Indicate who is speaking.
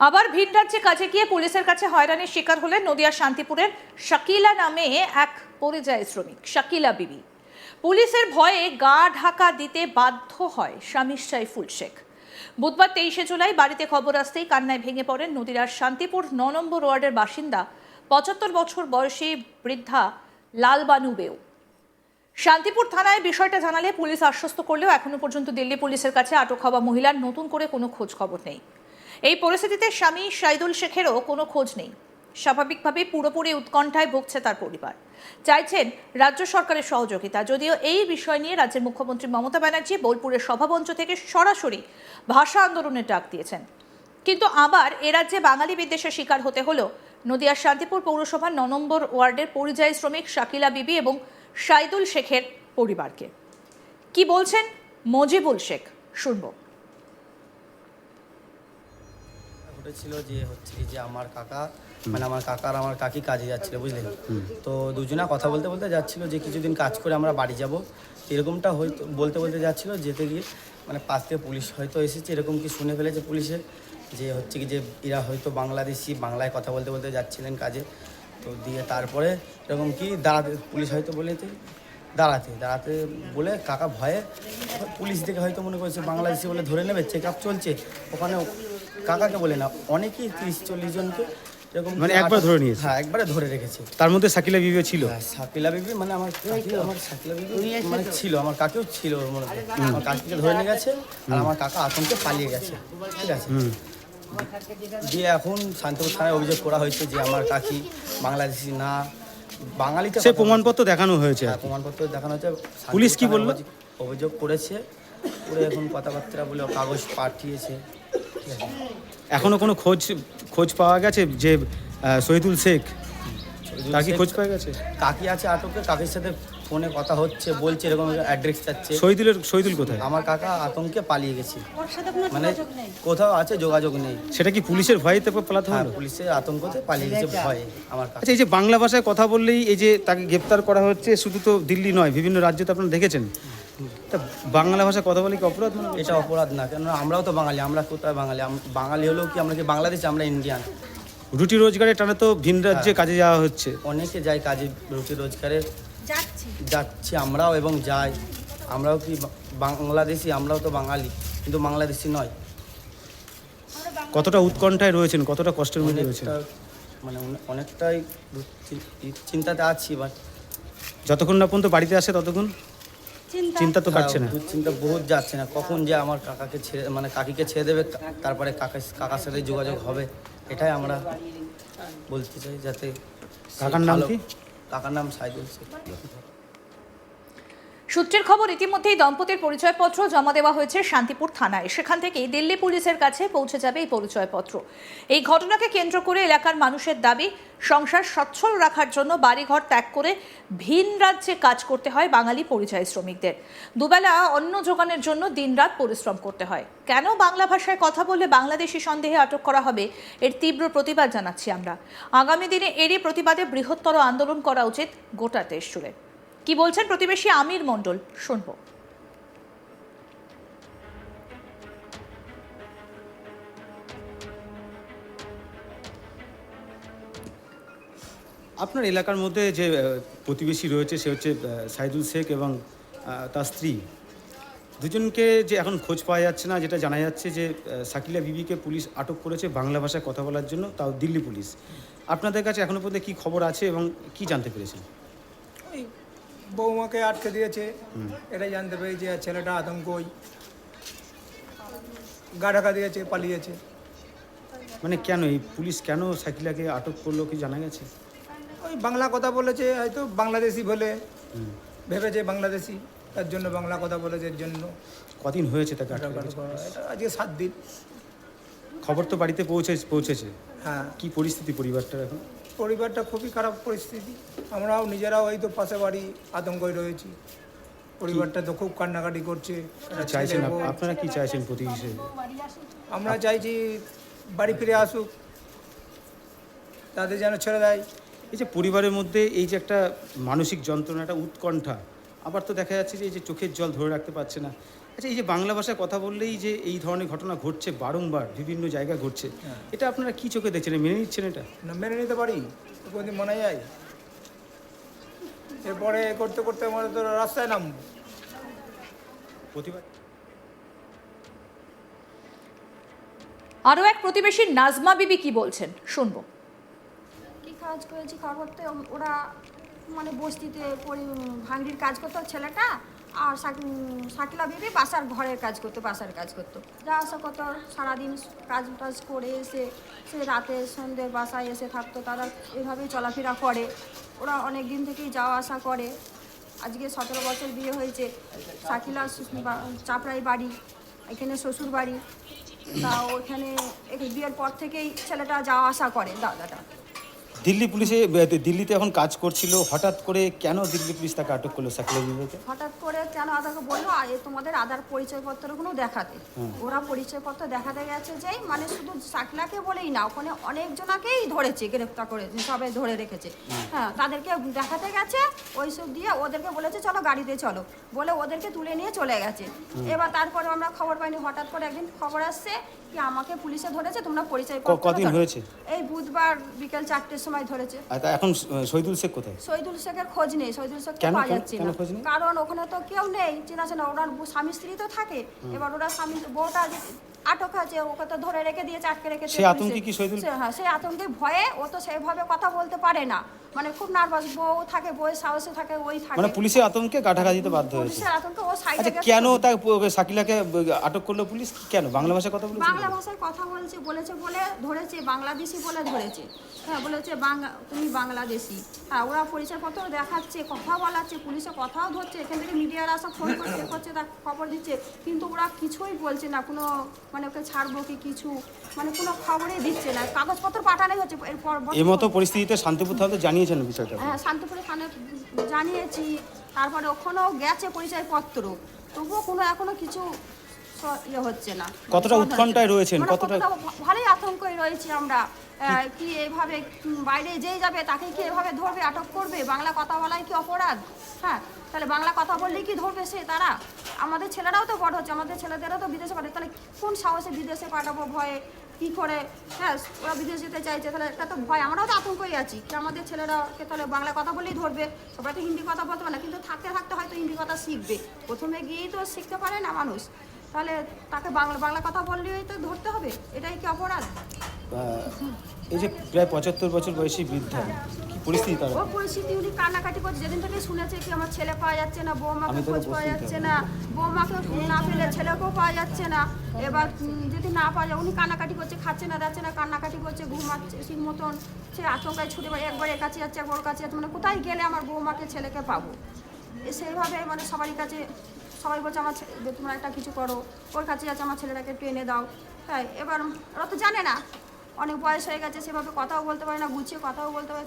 Speaker 1: আবার ভিন রাজ্যে কাজে গিয়ে পুলিশের কাছে হয়রানির শিকার হলেন নদিয়ার শান্তিপুরের শাকিলা নামে এক পরিযায়ী শ্রমিক, শাকিলা বিবি। পুলিশের ভয়ে গা ঢাকা দিতে বাধ্য হয় স্বামী সাইফুল শেখ। বুধবার তেইশে জুলাই বাড়িতে খবর আসতেই কান্নায় ভেঙে পড়েন নদিয়ার শান্তিপুর ন নম্বর ওয়ার্ডের বাসিন্দা, পঁচাত্তর বছর বয়সী বৃদ্ধা লালবানু বেউ। শান্তিপুর থানায় বিষয়টা জানালে পুলিশ আশ্বস্ত করলেও এখনও পর্যন্ত দিল্লি পুলিশের কাছে আটক হওয়া মহিলার নতুন করে কোনো খোঁজ খবর নেই। এই পরিস্থিতিতে স্বামী সাইদুল শেখেরও কোনো খোঁজ নেই। স্বাভাবিকভাবে পুরোপুরি উৎকণ্ঠায় ভুগছে তার পরিবার। চাইছেন রাজ্য সরকারের সহযোগিতা। যদিও এই বিষয় নিয়ে রাজ্যের মুখ্যমন্ত্রী মমতা ব্যানার্জি বোলপুরের সভামঞ্চ থেকে সরাসরি ভাষা আন্দোলনের ডাক দিয়েছেন। কিন্তু আবার এ রাজ্যে বাঙালি বিদ্বেষের শিকার হতে হলো নদিয়ার শান্তিপুর পৌরসভার ন নম্বর ওয়ার্ডের পরিযায়ী শ্রমিক শাকিলা বিবি এবং সাইদুল শেখের পরিবারকে। কি বলছেন? মজিবুল শেখ, শুনব।
Speaker 2: ঘটেছিল যে হচ্ছে কি যে আমার কাকা মানে আমার কাকা আর আমার কাকি কাজে যাচ্ছিল বুঝলেন তো দুজনা কথা বলতে বলতে যাচ্ছিল যে কিছুদিন কাজ করে আমরা বাড়ি যাব। এরকমটা হয়তো বলতে বলতে যাচ্ছিল যেতে গিয়ে মানে পাশ থেকে পুলিশ হয়তো এসেছে এরকম কি শুনে ফেলেছে পুলিশে? যে হচ্ছে কি যে এরা হয়তো বাংলাদেশি বাংলায় কথা বলতে বলতে যাচ্ছিলেন কাজে। তো দিয়ে তারপরে এরকম কি দাঁড়াতে পুলিশ হয়তো বলেছে দাঁড়াতে দাঁড়াতে বলে কাকা ভয়ে পুলিশ দেখে হয়তো মনে করছে বাংলাদেশি বলে ধরে নেবে চেক আপ চলছে। ওখানে কাকাকে বলে না অনেকেই তিরিশ চল্লিশ জনকে এরকম
Speaker 3: মানে একবার ধরে নিয়েছে?
Speaker 2: হ্যাঁ একবারে ধরে রেখেছে।
Speaker 3: তার মধ্যে সাকিলা বিবে ছিল?
Speaker 2: হ্যাঁ, শাকিলা বিবি মানে আমার কাকি আমার শাকিলা বিবি মানে ছিল আমার কাকেও ছিল ওর মনে হয়। আমার কাকিকে ধরে নিয়ে গেছে আর আমার কাকা আতঙ্কে পালিয়ে গেছে। ঠিক আছে? দিয়ে এখন শান্তিপুর থানায় অভিযোগ করা হয়েছে যে আমার কাকি বাংলাদেশি না বাঙালিতে
Speaker 3: সে প্রমাণপত্র দেখানো হয়েছে
Speaker 2: হ্যাঁ, প্রমাণপত্র দেখানো হয়েছে।
Speaker 3: পুলিশ কি বলল?
Speaker 2: অভিযোগ- করেছে। করে এখন কথাবার্তা বলে কাগজ পাঠিয়েছে।
Speaker 3: এখনও কোনো খোঁজ খোঁজ পাওয়া গেছে যে শহীদুল শেখ? তার কি খোঁজ পাওয়া গেছে?
Speaker 2: কাকি আছে আটকে কাকির সাথে ফোনে কথা হচ্ছে বলছে এরকম অ্যাড্রেস চাচ্ছে।
Speaker 3: শহীদুলের শহীদুল কোথায়?
Speaker 2: আমার কাকা আতঙ্কে পালিয়ে গেছে। মানে কোথাও আছে যোগাযোগ নেই।
Speaker 3: সেটা কি পুলিশের ভয়ে তারপর পালাতে
Speaker 2: হ্যাঁ
Speaker 3: হলো?
Speaker 2: পুলিশের আতঙ্কতে পালিয়ে গেছে ভয়ে আমার কাকা।
Speaker 3: আচ্ছা এই যে বাংলা ভাষায় কথা বললেই এই যে তাকে গ্রেপ্তার করা হচ্ছে শুধু তো দিল্লি নয় বিভিন্ন রাজ্যে তো আপনারা দেখেছেন। তা বাংলা ভাষায় কথা বলে কি অপরাধ মনে?
Speaker 2: এটা অপরাধ না কেন আমরাও তো বাঙালি আমরা কোথায় বাঙালি? বাঙালি হলেও কি আমরা কি বাংলাদেশ আমরা ইন্ডিয়ান?
Speaker 3: রুটি রোজগারের টানে তো ভিন রাজ্যে কাজে যাওয়া হচ্ছে।
Speaker 2: অনেকে যায় কাজে রুটি রোজগারে যাচ্ছি। আমরাও এবং যাই। আমরাও কি বাংলাদেশি আমরাও তো বাঙালি কিন্তু বাংলাদেশি নয়।
Speaker 3: কতটা উৎকণ্ঠায় রয়েছেন কতটা কষ্টের মধ্যে রয়েছেন?
Speaker 2: মানে অনেকটাই চিন্তাতে আছি বাট
Speaker 3: যতক্ষণ না পর্যন্ত বাড়িতে আসে ততক্ষণ? চিন্তা? তো কাটছে না।
Speaker 2: চিন্তা বহুত যাচ্ছে না। কখন যে আমার কাকাকে ছেড়ে মানে কাকিকে ছেড়ে দেবে তারপরে কাকা কাকার সাথে যোগাযোগ হবে এটাই আমরা বলতে চাই যাতে
Speaker 3: কাকার নাম কি?
Speaker 2: কাকার নাম সাইদুল শেখ।
Speaker 1: সূত্রের খবর, ইতিমধ্যেই দম্পতির পরিচয়পত্র জমা দেওয়া হয়েছে শান্তিপুর থানায়। সেখান থেকেই দিল্লি পুলিশের কাছে পৌঁছে যাবে এই পরিচয়পত্র। এই ঘটনাকে কেন্দ্র করে এলাকার মানুষের দাবি, সংসার সচ্ছল রাখার জন্য বাড়িঘর ত্যাগ করে ভিন রাজ্যে কাজ করতে হয় বাঙালি পরিযায়ী শ্রমিকদের। দুবেলা অন্ন যোগানের জন্য দিনরাত পরিশ্রম করতে হয়। কেন বাংলা ভাষায় কথা বলে বাংলাদেশি সন্দেহে আটক করা হবে, এর তীব্র প্রতিবাদ জানাচ্ছি আমরা। আগামী দিনে এরই প্রতিবাদে বৃহত্তর আন্দোলন করা উচিত গোটা দেশ জুড়ে কি বলছেন প্রতিবেশী আমির মণ্ডল? শুনব।
Speaker 3: আপনার এলাকার মধ্যে যে প্রতিবেশী রয়েছে, সে হচ্ছে সাইদুল শেখ এবং তার স্ত্রী। দুজনকে যে এখন খোঁজ পাওয়া যাচ্ছে না, যেটা জানা যাচ্ছে যে শাকিলা বিবিকে পুলিশ আটক করেছে বাংলা ভাষায় কথা বলার জন্য, তাও দিল্লি পুলিশ। আপনাদের কাছে এখনও পর্যন্ত কি খবর আছে এবং কি জানতে পেরেছেন?
Speaker 4: বৌমাকে আটকে দিয়েছে। এটাই জানতে পেরে যে ছেলেটা আতঙ্কই। গা ঢাকা দিয়েছে পালিয়েছে।
Speaker 3: মানে কেন এই পুলিশ কেন শাকিলাকে আটক করল কি জানা গেছে?
Speaker 4: ওই বাংলা কথা বলেছে হয়তো বাংলাদেশি বলে। ভেবেছে বাংলাদেশি তার জন্য বাংলা কথা বলেছে এর জন্য।
Speaker 3: কদিন হয়েছে তাকে
Speaker 4: আজকে সাত দিন।
Speaker 3: খবর তো বাড়িতে পৌঁছে পৌঁছেছে।
Speaker 4: হ্যাঁ।
Speaker 3: কি পরিস্থিতি পরিবারটার এখন?
Speaker 4: পরিবারটা খুবই খারাপ পরিস্থিতি। আমরাও নিজেরাও এই তো পাশে বাড়ি আতঙ্কই রয়েছি। পরিবারটা তো খুব কান্নাকাটি করছে।
Speaker 3: চাইছেন আপনারা কি চাইছেন প্রতি হিসেবে
Speaker 4: আমরা চাইছি বাড়ি ফিরে আসুক। তাদের যেন ছেড়ে দেয়।
Speaker 3: এই যে পরিবারের মধ্যে এই যে একটা মানসিক যন্ত্রণা একটা উৎকণ্ঠা আবার তো দেখা যাচ্ছে যে এই যে চোখের জল ধরে রাখতে পারছে না। আচ্ছা এই যে বাংলা ভাষায় কথা বললেই যে এই ধরনের ঘটনা ঘটছে বারংবার বিভিন্ন জায়গায় ঘটছে
Speaker 4: হ্যাঁ।
Speaker 3: এটা আপনারা কি চোখে দেখছেন? মেনে নিচ্ছেন এটা?
Speaker 4: না মেনে নিতে পারি। কোনদিন মনে যায় এরপরে করতে করতে আমরা তো রাস্তায় নামবো।
Speaker 3: প্রতিবাদ।
Speaker 1: আরও এক প্রতিবেশী নাজমা বিবি কি বলছেন? শুনব।
Speaker 5: কি কাজ করেছি খবর করতে ওরা মানে বস্তিতে পরি- ভাঙড়ির কাজ করতো ছেলেটা। আর শাক- শাকিলা বিবি বাসার ঘরের কাজ করতো, বাসার কাজ করতো। যা আসা করতো সারাদিন কাজ টাজ করে এসে, সে রাতে সন্ধ্যে বাসায় এসে থাকতো, তারা এভাবেই চলাফেরা করে। ওরা অনেক দিন থেকেই যাওয়া আসা করে। আজকে সতেরো বছর বিয়ে হয়েছে। শাকিলা চাপড়াই বাড়ি, এখানে শ্বশুর বাড়ি। তা ওখানে বিয়ের পর থেকেই ছেলেটা যাওয়া আসা করে, দাদাটা।
Speaker 3: দিল্লি পুলিশে দিল্লিতে এখন কাজ করছিল। হঠাৎ করে কেন দিল্লি পুলিশ তাকে আটক করল সাকিলা
Speaker 5: হঠাৎ করে কেন আধারকে বলল? "আ, এ তোমাদের আধার পরিচয়পত্রগুলো দেখাতে। ওরা পরিচয়পত্র দেখাতে গেছে যেই মানে শুধু সাকলাকে বলেই না ওখানে অনেকজনাকেই ধরেছে গ্রেফতার করে সবাই ধরে রেখেছে। হ্যাঁ তাদেরকে দেখাতে গেছে ওই সব দিয়ে ওদেরকে বলেছে চলো গাড়িতে চলো। বলে ওদেরকে তুলে নিয়ে চলে গেছে। এবার তারপরে আমরা খবর পাইনি। হঠাৎ করে একদিন খবর আসছে কি আমাকে পুলিশে ধরেছে তোমরা পরিচয়
Speaker 3: কদিন হয়েছে?
Speaker 5: এই বুধবার বিকেল চারটের সময় ধরেছে।
Speaker 3: তা এখন শহীদুল শেখ কোথায়?
Speaker 5: শহীদুল শেখের খোঁজ নেই শহীদুল শেখ
Speaker 3: কেন-
Speaker 5: পাওয়া যাচ্ছে না। কারণ ওখানে তো কেউ নেই চেনা চেনা ওনার স্বামী স্ত্রী তো থাকে। এবার ওরা স্বামী বউটা আটক আছে ওকে তো ধরে রেখে দিয়েছে আটকে রেখেছে
Speaker 3: সে। আতঙ্কে কি শহীদুল-
Speaker 5: সে- হ্যাঁ সেই আতঙ্কে ভয়ে ও তো সেভাবে কথা বলতে পারে না। মানে খুব নার্ভাস বউ থাকে বউয়ের সাহসে থাকে ওই থাকে।
Speaker 3: মানে পুলিশের আতঙ্কে গাঠাঘা দিতে বাধ্য হয়েছে।
Speaker 5: পুলিশের আতঙ্কে ও সাইডে
Speaker 3: আচ্ছা কেন তাই প- সাকিলাকে আটক করল পুলিশ? কেন? বাংলা ভাষায় কথা বলেছে
Speaker 5: বাংলা ভাষায় কথা বলছে বলেছে বলে ধরেছে বাংলাদেশি বলে ধরেছে। হ্যাঁ বলেছে বাংলা তুমি বাংলাদেশি। হ্যাঁ ওরা পরিচয়পত্র দেখাচ্ছে কথা বলাচ্ছে পুলিশে কথাও ধরছে এখান থেকে মিডিয়ারা সব ফোন করছে করছে তার খবর দিচ্ছে কিন্তু ওরা কিছুই বলছে না কোনো মানে ওকে ছাড়বো কি কিছু? মানে কোনো খবরই দিচ্ছে না। কাগজপত্র পাঠানোই হচ্ছে এরপর
Speaker 3: এই মতো পরিস্থিতিতে শান্তিপুর থানাতে জানিয়েছেন বিষয়টা।
Speaker 5: হ্যাঁ শান্তিপুরে থানে জানিয়েছি। তারপরে ওখানেও গেছে পরিচয়পত্র। তবুও কোনো এখনও কিছু ইয়ে হচ্ছে না।
Speaker 3: কতটা উৎকণ্ঠায়। রয়েছেন?
Speaker 5: মানে
Speaker 3: কতটা-
Speaker 5: ভালোই আতঙ্কে রয়েছি আমরা। কি এইভাবে উম, বাইরে যেই যাবে তাকে কি এভাবে ধরবে আটক করবে? বাংলা কথা বলাই কি অপরাধ? হ্যাঁ তাহলে বাংলা কথা বললেই কি ধরবে সে তারা? আমাদের ছেলেরাও তো বড় হচ্ছে, আমাদের ছেলেদেরও তো বিদেশে পাঠাবে তাহলে কোন সাহসে বিদেশে পাঠাবো ভয়ে? কি করে? হ্যাঁ ওরা বিদেশ যেতে চাইছে, তাহলে এটা তো ভয়। আমরাও তো আতঙ্কই আছি কি আমাদের ছেলেরাকে তাহলে বাংলা কথা বলেই ধরবে, সবাই তো হিন্দি কথা বলতে পারে না, কিন্তু থাকতে থাকতে হয়তো হিন্দি কথা শিখবে। প্রথমে গিয়েই তো শিখতে পারে না মানুষ। তাহলে তাকে বাংলা বাংলা কথা বললেই তো ধরতে হবে, এটাই কি অপরাধ?
Speaker 3: এই যে প্রায় পঁচাত্তর বছর বয়সী বৃদ্ধা পরিস্থিতি তার
Speaker 5: ও পরিস্থিতি উনি কান্নাকাটি করছে। যেদিন থেকে শুনেছে কি আমার ছেলে পাওয়া যাচ্ছে না বৌমাকে খোঁজ পাওয়া যাচ্ছে না বৌমাকে না পেলে ছেলেকেও পাওয়া যাচ্ছে না। এবার যদি না পাওয়া যায় উনি কান্নাকাটি করছে খাচ্ছে না যাচ্ছে না কান্নাকাটি করছে ঘুমাচ্ছে ঠিক মতন। সে আচমকায় ছুটে বাড়ি একবার এর কাছে যাচ্ছে একবার কাছে যাচ্ছে মানে কোথায় গেলে আমার বৌমাকে ছেলেকে পাবো? সেইভাবে মানে সবারই কাছে সবাই বলছে আমার যে তোমরা একটা কিছু করো ওর কাছে যাচ্ছে আমার ছেলেটাকে এনে দাও। হ্যাঁ এবার ওরা তো জানে না অনেক বয়স হয়ে গেছে সেভাবে কথাও বলতে পারে না গুছিয়ে কথাও বলতে পারে।